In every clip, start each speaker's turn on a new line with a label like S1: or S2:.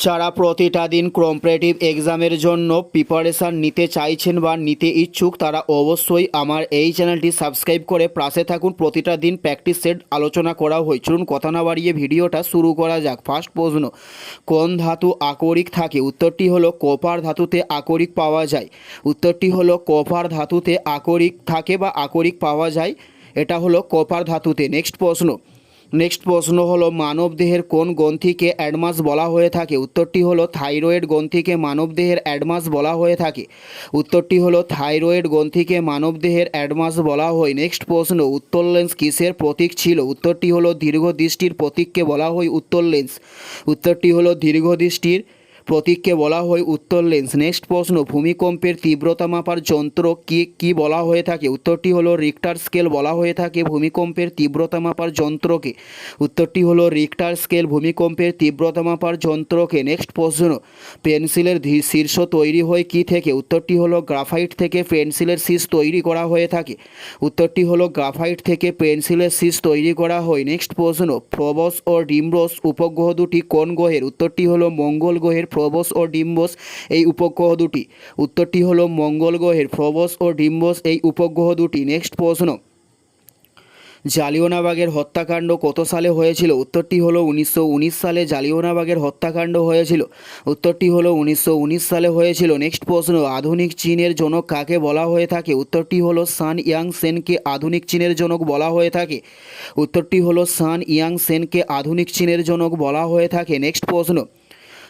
S1: যারা প্রতিটা দিন কম্পারেটিভ এক্সামের জন্য প্রিপারেশান নিতে চাইছেন বা নিতে ইচ্ছুক, তারা অবশ্যই আমার এই চ্যানেলটি সাবস্ক্রাইব করে পাশে থাকুন। প্রতিটা দিন প্র্যাকটিস সেট আলোচনা করা হয়। চলুন, কথা না বাড়িয়ে ভিডিওটা শুরু করা যাক। ফার্স্ট প্রশ্ন, কোন ধাতু আকরিক থাকে? উত্তরটি হলো কপার ধাতুতে আকরিক পাওয়া যায়। উত্তরটি হলো কপার ধাতুতে আকরিক থাকে বা আকরিক পাওয়া যায়। এটা হলো কপার ধাতুতে। নেক্সট প্রশ্ন নেক্সট প্রশ্ন হলো, মানবদেহের কোন গ্রন্থিকে অ্যাডমাস বলা হয়ে থাকে? উত্তরটি হলো, থাইরয়েড গ্রন্থিকে মানবদেহের অ্যাডমাস বলা হয়ে থাকে। উত্তরটি হলো, থাইরয়েড গ্রন্থিকে মানবদেহের অ্যাডমাস বলা হয়। নেক্সট প্রশ্ন, উত্তর লেন্স কিসের প্রতীক ছিল? উত্তরটি হলো দীর্ঘ দৃষ্টির প্রতীককে বলা হয় উত্তর লেন্স। উত্তরটি হলো, দীর্ঘদৃষ্টির প্রতীককে বলা হয় উত্তর লেন্স। নেক্সট প্রশ্ন, ভূমিকম্পের তীব্রতা মাপার যন্ত্র কি কি বলা হয়ে থাকে? উত্তরটি হলো রিক্টার স্কেল বলা হয়ে থাকে ভূমিকম্পের তীব্রতা মাপার যন্ত্রকে। উত্তরটি হলো রিক্টার স্কেল ভূমিকম্পের তীব্রতা মাপার যন্ত্রকে। নেক্সট প্রশ্ন, পেন্সিলের শীর্ষ তৈরি হয় কি থেকে? উত্তরটি হলো গ্রাফাইট থেকে পেন্সিলের শীর্ষ তৈরি করা হয়ে থাকে। উত্তরটি হলো গ্রাফাইট থেকে পেন্সিলের শীর্ষ তৈরি করা হয়। নেক্সট প্রশ্ন, প্রবস ও ডিম্বস উপগ্রহ দুটি কোন গ্রহের? উত্তরটি হলো মঙ্গল গ্রহের প্রবস ও ডিম্বস এই উপগ্রহ দুটি। উত্তরটি হলো মঙ্গল গ্রহের প্রবস ও ডিম্বস এই উপগ্রহ দুটি। নেক্সট প্রশ্ন। জালিওনাবাগের হত্যাকাণ্ড কত সালে হয়েছিল? উত্তরটি হলো উনিশশো উনিশ সালে জালিওনাবাগের হত্যাকাণ্ড হয়েছিল। উত্তরটি হলো উনিশশো উনিশ সালে হয়েছিল। নেক্সট প্রশ্ন। আধুনিক চীনের জনক কাকে বলা হয়ে থাকে? উত্তরটি হলো সান ইয়াং সেনকে আধুনিক চীনের জনক বলা হয়ে থাকে। উত্তরটি হলো সান ইয়াং সেনকে আধুনিক চীনের জনক বলা হয়ে থাকে। নেক্সট প্রশ্ন।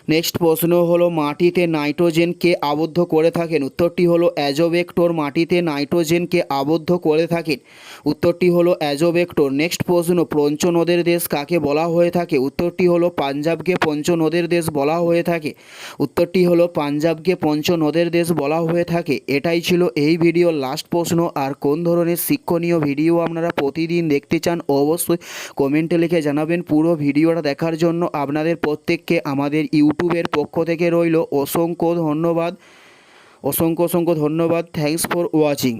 S1: নেক্সট প্রশ্ন হলো, মাটিতে নাইট্রোজেনকে আবদ্ধ করে থাকেন। উত্তরটি হলো অ্যাজোবেক্টর মাটিতে নাইট্রোজেনকে আবদ্ধ করে থাকেন। উত্তরটি হলো অ্যাজোবেক্টর নেক্সট প্রশ্ন, পঞ্চ নদের দেশ কাকে বলা হয়ে থাকে? উত্তরটি হলো, পাঞ্জাবকে পঞ্চ নদের দেশ বলা হয়ে থাকে। উত্তরটি হলো, পাঞ্জাবকে পঞ্চ নদের দেশ বলা হয়ে থাকে। এটাই ছিল এই ভিডিওর লাস্ট প্রশ্ন। আর কোন ধরনের শিক্ষণীয় ভিডিও আপনারা প্রতিদিন দেখতে চান, অবশ্যই কমেন্টে লিখে জানাবেন। পুরো ভিডিওটা দেখার জন্য আপনাদের প্রত্যেককে আমাদের ইউটিউবের পক্ষ থেকে রইল অসংখ্য ধন্যবাদ। অসংখ্য অসংখ্য ধন্যবাদ। Thanks for watching